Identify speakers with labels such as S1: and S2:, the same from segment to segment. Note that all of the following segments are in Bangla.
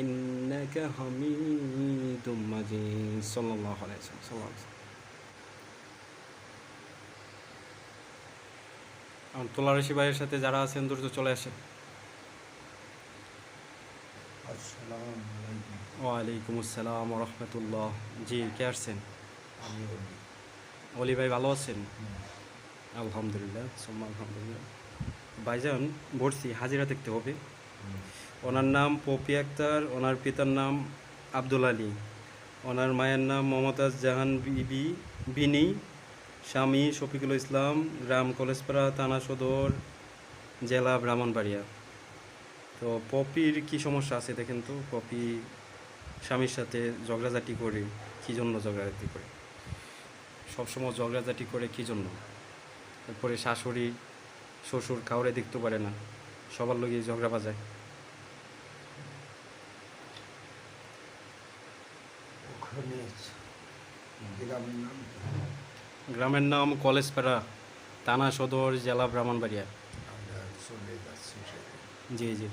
S1: ইন্নাকা হামিদুম মাজিদ সাল্লাল্লাহু আলাইহি ওয়াসাল্লাম আমার তোলারসি ভাইয়ের সাথে যারা আছেন দ্রুত চলে আসেন। ওয়ালাইকুম আসসালাম রহমতুল্লাহ। জি কে আসছেন?
S2: অলি।
S1: ভাই ভালো আছেন? আলহামদুলিল্লাহ সোম্মা আলহামদুলিল্লাহ। ভাইজান ভর্তি হাজিরা দেখতে হবে। ওনার নাম পপি আক্তার, ওনার পিতার নাম আব্দুল আলী। ওনার মায়ের নাম মমতাজ জাহান বিবি, বিনি, স্বামী শফিকুল ইসলাম, গ্রাম কলেজপাড়া, থানা সদর, জেলা ব্রাহ্মণবাড়িয়া। তো পপির কি সমস্যা আছে দেখেন তো? পপি স্বামীর সাথে ঝগড়াঝাটি করে, কী জন্য ঝগড়াঝাটি করে? সবসময় ঝগড়াঝাটি করে কী জন্য? তারপরে শাশুড়ি, শ্বশুর কাউরে দেখতে পারে না, সবার লোকই ঝগড়া বাজায়।
S2: গ্রামের নাম?
S1: গ্রামের নাম কলেজপাড়া থানা সদর জেলা ব্রাহ্মণবাড়িয়া।
S2: আমরা চলে যাচ্ছি
S1: জি জি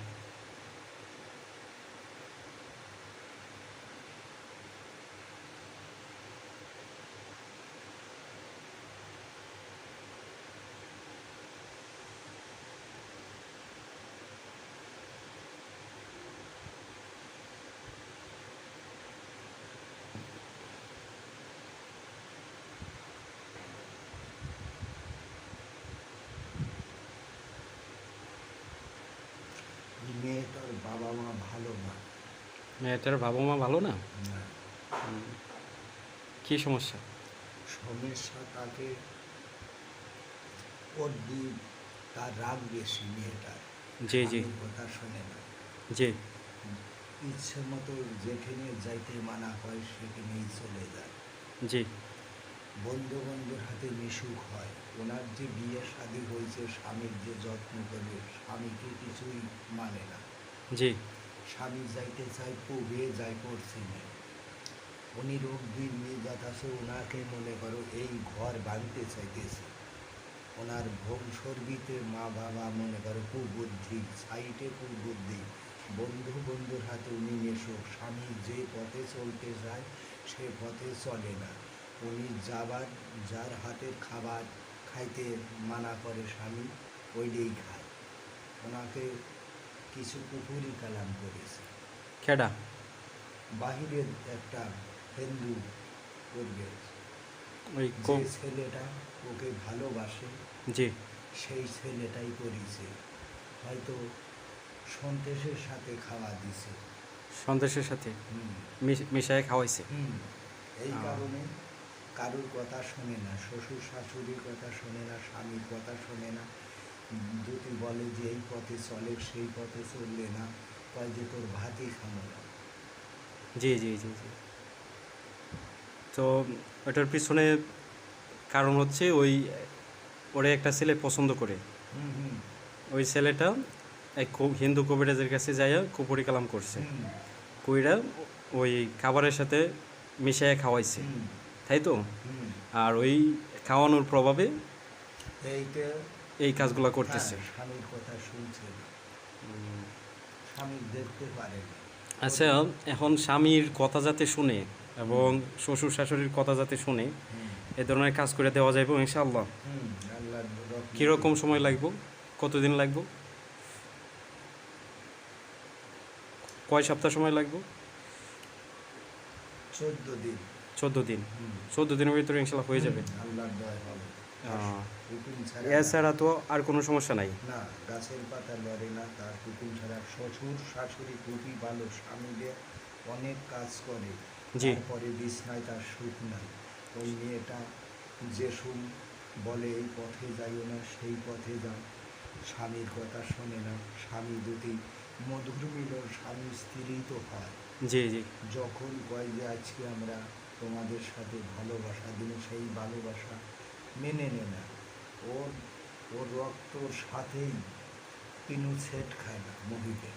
S2: মেয়েটার বাবা মা ভালো না
S1: মেয়েটার বাবা মা ভালো না। কি সমস্যা?
S2: সমস্যা তাকে ওর দুই তার রাগ বেশি মেয়েটার।
S1: জি জি।
S2: কথা শোনে না।
S1: জি।
S2: ইচ্ছে মতো যেখানে যাইতে মানা হয় সেখানেই চলে যায়।
S1: জি।
S2: বন্ধু বন্ধুর হাতে মিশুক হয়। ওনার যে বিয়ে শাদী হয়েছে স্বামীর যে যত্ন করবে স্বামীকে কিছুই মানে না।
S1: জি।
S2: স্বামী যাইতে চাই পড়িয়ে যায় করছে না উনি রোগ নিয়ে যাতাছে ওনাকে মনে করো এই ঘর ভাঙতে চাইতেছে। ওনার বংশর্বিতে মা বাবা মনে করো কুবুদ্ধি, সাইটে কুবুদ্ধি। বন্ধু বন্ধুর হাতে উনি মেশো, স্বামী যে পথে চলতে যায়, সে পথে চলে না। উনি যাবার, যার হাতের খাবার খাইতে মানা করে স্বামী ওইটাই খায়। ওনাকে কিছু কুকুরি কালাম করেছে
S1: খেডা
S2: বাহিরের একটা হিন্দু করবে
S1: ওই
S2: যে ছেলেটা ওকে ভালোবাসে
S1: জি।
S2: সেই ছেলেটাই করেছে। হয়তো সন্তেষের সাথে খাওয়া দিছে।
S1: সন্দেশের সাথে? মিশায় খাওয়াইছে?
S2: এই কারণে কারোর কথা শোনে না শ্বশুর শাশুড়ির কথা শোনে না স্বামীর কথা শোনে না যদি বলে যে এই পথে চলে সেই পথে চললে না কয় যে তোর ভাতই না।
S1: জি জি জি জি। তো ওটার পিছনে কারণ হচ্ছে ওই ওরে একটা ছেলে পছন্দ করে। ওই ছেলেটা এক হিন্দু কবিরাজের কাছে যাইয়া কুপুরি কালাম করছে। কইরা ওই খাবারের সাথে মিশাইয়া খাওয়াইছে। তাই তো? আর ওই খাওয়ানোর প্রভাবে
S2: এইটা
S1: এই কাজগুলো করতেছে।
S2: হ্যাঁ, স্বামীর কথা শুনছে। স্বামী দেখতে পারে
S1: আচ্ছা এখন স্বামীর কথা যাতে শুনে এবং শ্বশুর শাশুড়ির কথা যাতে শুনে এ ধরনের কাজ করে দেওয়া যাইব ইনশাআল্লাহ। কীরকম সময় লাগবে? কতদিন লাগবে? কয় সপ্তাহ সময় লাগবে?
S2: চোদ্দ দিন।
S1: চোদ্দ দিন। চোদ্দ দিনের ভিতরে ইনশাল্লাহ হয়ে যাবে।
S2: হুম,
S1: এছাড়া তো আর কোনো সমস্যা নাই।
S2: না গাছের পাতা লড়ে না তার হুকুম ছাড়া শ্বশুর শাশুড়ি খুবই ভালো স্বামীদের অনেক কাজ করে
S1: জি।
S2: তারপরে বিছনায় তার সুখ নাই। ওই মেয়েটা যে সুখ বলে এই পথে যাইও না সেই পথে যাও। স্বামীর কথা শোনে না স্বামী দুটি মধুর মিলন স্বামী স্ত্রী তো হয়।
S1: জি জি।
S2: যখন কয় যে আজকে আমরা তোমাদের সাথে ভালোবাসা দিন সেই ভালোবাসা মেনে নে না। ওর ওর রক্তর সাথেই পিনু সেট খায় না মুভিতে।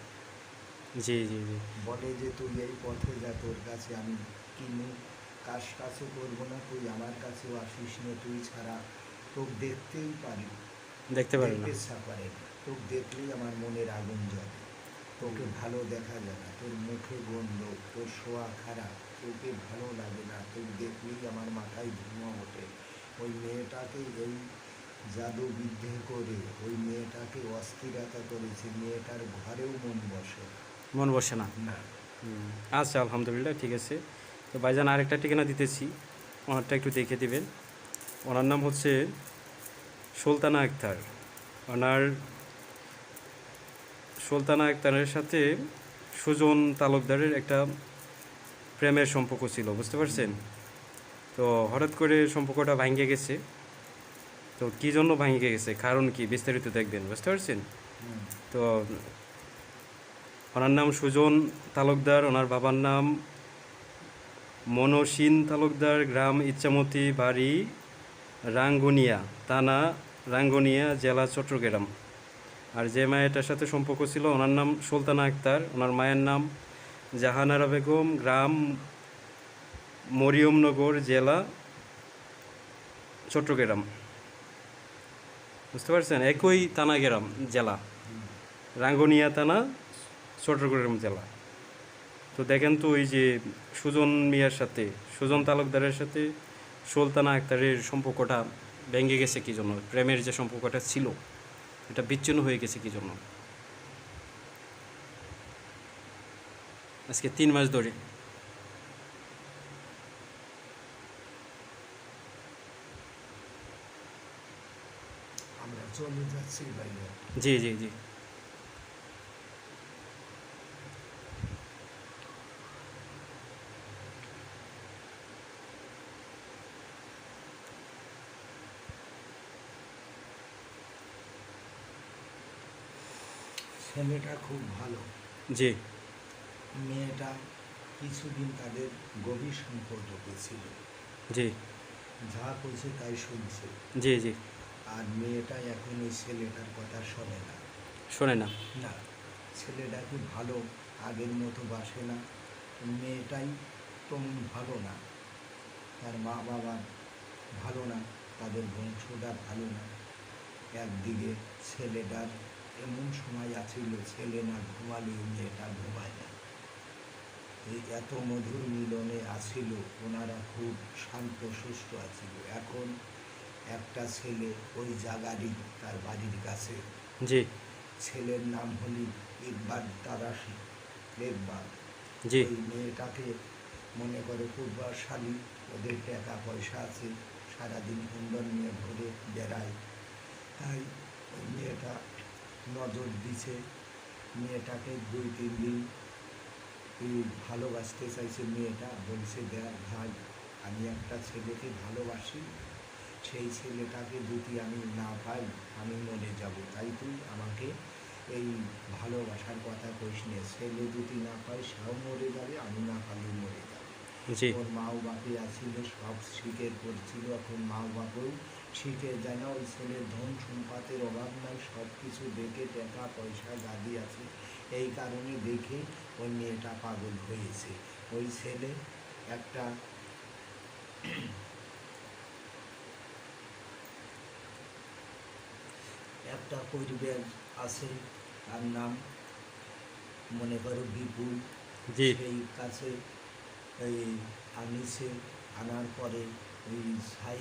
S1: জি জি জি।
S2: বলে যে তুই এই পথে যা তোর কাছে আমি কিনু। কাজ কাছে করব না তুই আমার কাছেও আসিস না তুই ছাড়া। তোকে দেখতেই পারি।
S1: দেখতে পারি না।
S2: ইচ্ছা করে না। তোকে দেখলেই আমার মনের আগুন জ্বলে। তোকে ভালো দেখা যায় না। তোর মুখে গন্ধ তোর শোয়া খারাপ। তোকে ভালো লাগে না। তোকে দেখলেই আমার মাথায় ধুমা ওঠে। ওই মেয়েটাকে এই জাদু বিদ্ধে করে ওই মেয়েটাকে অস্থিরতা করেছে মেয়েটার ঘরেও মন বসে।
S1: মন বসে না?
S2: না।
S1: আচ্ছা আলহামদুলিল্লাহ ঠিক আছে। তো ভাইজান আরেকটা ঠিকানা দিতেছি। ওনারটা একটু দেখে দিবেন। ওনার নাম হচ্ছে সুলতানা আক্তার। ওনার সুলতানা আক্তারের সাথে সুজন তালুকদারের একটা প্রেমের সম্পর্ক ছিল বুঝতে পারছেন? তো হঠাৎ করে সম্পর্কটা ভাঙ্গে গেছে। তো কী জন্য ভাঙ্গে গেছে? কারণ কি? বিস্তারিত দেখবেন বুঝতে পারছেন? তো ওনার নাম সুজন তালুকদার ওনার বাবার নাম মনসিন তালুকদার গ্রাম ইচ্ছামতি বাড়ি রাঙ্গুনিয়া তানা রাঙ্গুনিয়া জেলা চট্টগ্রাম। আর যে মায়েরটার সাথে সম্পর্ক ছিল ওনার নাম সুলতানা আক্তার ওনার মায়ের নাম জাহানারা বেগম গ্রাম মরিয়মনগর জেলা, চট্টগ্রাম। বুঝতে পারছেন? একই থানা গ্রাম, জেলা। রাঙ্গুনিয়া থানা, চট্টগ্রাম জেলা। তো দেখেন তো ওই যে সুজন মিয়ার সাথে, সুজন তালুকদারের সাথে সুলতানা আক্তারের সম্পর্কটা ভেঙে গেছে কি জন্য? প্রেমের যে সম্পর্কটা ছিল, এটা বিচ্ছিন্ন হয়ে গেছে কি জন্য? আজকে তিন মাস ধরে।
S2: আমরা চলে যাচ্ছি ভাইয়া।
S1: জি জি জি।
S2: ছেলেটা খুব ভালো।
S1: জি।
S2: মেয়েটা কিছুদিন তাদের গভীর সম্পর্ক ছিল।
S1: জি।
S2: যা কইছে তাই শুনছে।
S1: জি জি।
S2: আর মেয়েটা এখন ওই ছেলেটার কথা শোনে না।
S1: শোনে না?
S2: না ছেলেটা কি ভালো? আগের মতো বাসে না। মেয়েটাই তেমন ভালো না। তার মা বাবা ভালো না তাদের বংশটা ভালো না। একদিকে ছেলেটার এমন সময় আছিল ছেলে না ঘুমালেও মেয়েটা ঘুমায় না। এই এত মধুর মিলনে আছিল ওনারা খুব শান্ত সুস্থ আছিল। এখন একটা ছেলে ওই জায়গারই তার বাড়ির কাছে।
S1: জি।
S2: ছেলের নাম হলি ইকবাল তারাশি ইকবাল।
S1: জি।
S2: ওই মেয়েটাকে মনে করে পূর্বাশালী ওদের টাকা পয়সা আছে সারাদিন সুন্দর নিয়ে ঘুরে বেড়ায়। তাই ওই মেয়েটা নজর দিছে মেয়েটাকে দুই তিন দিন ভালোবাসতে চাইছে মেয়েটা বলছে দেখ ভাই আমি একটা ছেলেকে ভালোবাসি সেই ছেলেটাকে যদি আমি না পাই আমি মরে যাব। তাই তুই আমাকে এই ভালোবাসার কথা কইস নে। ছেলে যদি না পাই সেও মরে যাবে আমি না পালেও মরে যাবে। ওর মা বাপে আছিল সব স্বীকার করছিল এখন মা বাপেও স্বীকার যায় না। ওই ছেলের ধন সম্পাতের অভাব নাই সব কিছু দেখে টাকা পয়সা গাদি আছে। এই কারণে দেখে ওই মেয়েটা পাগল হয়েছে। ওই ছেলে একটা একটা পরিবার আছে তার নাম মনে করো বিপুল
S1: জি।
S2: সেই কাছে এই আনিছে আনার পরে ওই ছাই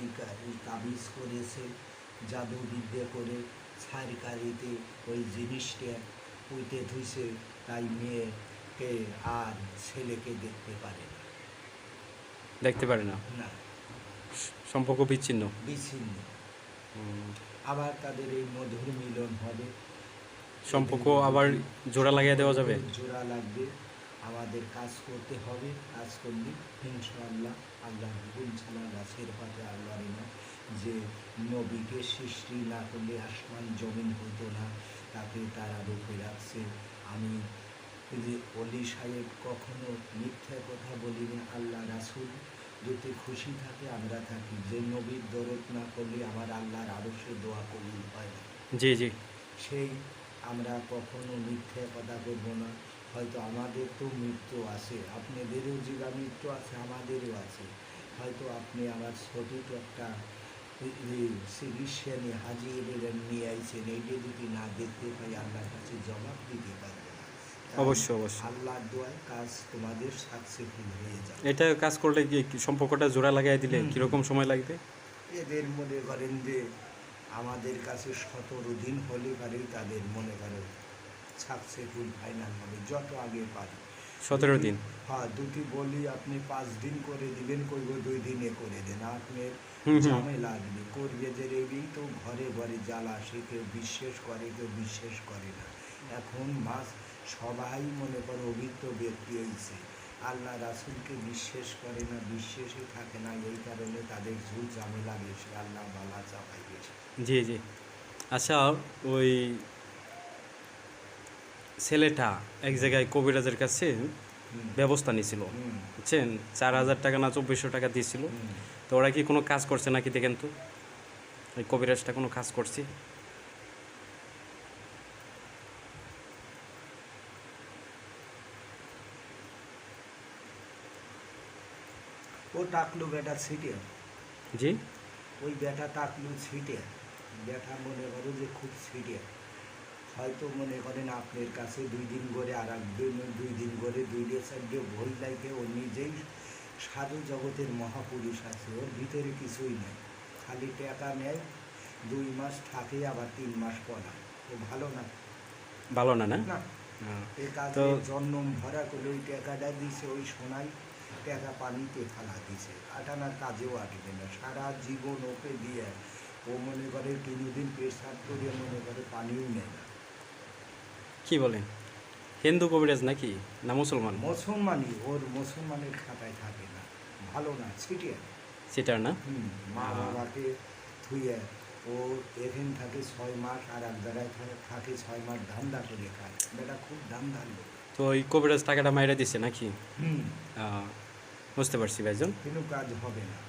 S2: তাবিজ করেছে জাদু বিদ্যে করে ছাই কারিতে ওই জিনিসটা পুঁতে ধুইছে তাই মেয়েকে আর ছেলেকে দেখতে পারে না।
S1: দেখতে পারে না?
S2: না।
S1: সম্পর্ক বিচ্ছিন্ন?
S2: বিচ্ছিন্ন। আবার তাদের এই মধুর মিলন হবে।
S1: সম্পর্ক আবার জোড়া লাগিয়ে দেওয়া যাবে?
S2: জোড়া লাগবে। আমাদের কাজ করতে হবে। কাজ করলে ইনশাআল্লাহ আল্লাহ হুকুম ছাড়া গাছের পাতে আল্লাহ না যে নবীকে সৃষ্টি না করলে আসমান জমিন হতো না তাকে তারা রূপে রাখছে। আমি যে অলি সাহেব কখনো মিথ্যা কথা বলিনি আল্লাহ রাসুল যদি খুশি থাকে আমরা থাকি। যে নবীর দরদ না করলে আমার আল্লাহর আরও সে দোয়া কবুল হয় না।
S1: জি জি।
S2: সেই আমরা কখনো মিথ্যে কথা বলব না। হয়তো আমাদের তো মৃত্যু আছে আপনাদেরও জীবা মৃত্যু আছে আমাদেরও আছে। হয়তো আপনি আমার সঠিক একটা চিকিৎসা নিয়ে হাজির নিয়ে আইছেন এইটা যদি না দেখতে পাই আল্লাহর কাছে জবাব দিতে পারব না
S1: অবশ্যই, অবশ্যই।
S2: আল্লাহর দোয়ায় কাজ তোমাদের সাকসেসফুল হয়ে যাবে।
S1: এটা কাজ করলে কি সম্পর্কটা জোড়া লাগাই দিলে। কীরকম সময় লাগবে?
S2: এদের মনে করেন যে আমাদের কাছে সতেরো দিন হলে পারে তাদের মনে করেন সাকসেসফুল ফাইনাল হবে যত আগে পারি।
S1: সতেরো দিন?
S2: হ্যাঁ দুটি বলি আপনি পাঁচ দিন করে দিবেন করব দুই দিনে করে দেন। আপনি। ঝামেলা লাগবে করবে যে রেবি তো ঘরে ঘরে জ্বালা সে কেউ বিশ্বাস করে কেউ বিশ্বাস করে না। এখন মাস সবাই মনে করো অভিজ্ঞ ব্যক্তি হয়েছে আল্লাহ রাসুলকে বিশ্বাস করে না বিশ্বাসই থাকে না এই কারণে তাদের ঝুল ঝামেলা বেশি আল্লাহ বালা চাপাই বেশি।
S1: জি জি। আচ্ছা ওই ছেলেটা এক জায়গায় কবিরাজের কাছে ব্যবস্থা নিয়েছিল বুঝছেন? চার হাজার টাকা না চব্বিশশো টাকা দিয়েছিল তো ওরা কি কোনো কাজ করছে নাকি দেখেন তো? ওই কবিরাজটা কোনো কাজ করছে?
S2: ও টাকলো বেটা ছিটে।
S1: জি?
S2: ওই বেটা টাকলো ছিটে। বেটা মনে করো যে খুব ছিটে। হয়তো মনে করেন আপনার কাছে দুই দিন করে আর দুই দিন করে দুই ডে চারটে ভুল লাগে ও নিজেই সাধু জগতের মহাপুরুষ আছে ওর ভিতরে কিছুই নেই। খালি টাকা নেয় দুই মাস থাকে আবার তিন মাস পড়ায় ও ভালো না।
S1: ভালো না না।
S2: এ কাজে জন্ম ভরা করে ওই টাকাটা দিছে ওই সোনাই টাকা পানিতে ফেলা দিছে আটানার কাজেও আটবে না। সারা জীবন ওকে দিয়ে ও মনে করে তিনদিন পেশাব করে মনে করে পানিও নেয় না।
S1: কি বলেন? হিন্দু কবিরাজ নাকি? না মুসলমান?
S2: মুসলমানই। ওর মুসলমানের খাতায় থাকে না। ভালো না ছিটিয়ে
S1: সেটার না?
S2: মা। বাবাকে থুয়ে ও এখানে থাকে ছয় মাস আর এক জায়গায় থাকে- ছয় মাস ধান্দা করে খায়। বেটা খুব ধান্দার লোক।
S1: তো ওই কবিরাজ টাকাটা মাইরা দিছে নাকি? বুঝতে পারছি ভাইজন।
S2: কিন্তু কাজ হবে না।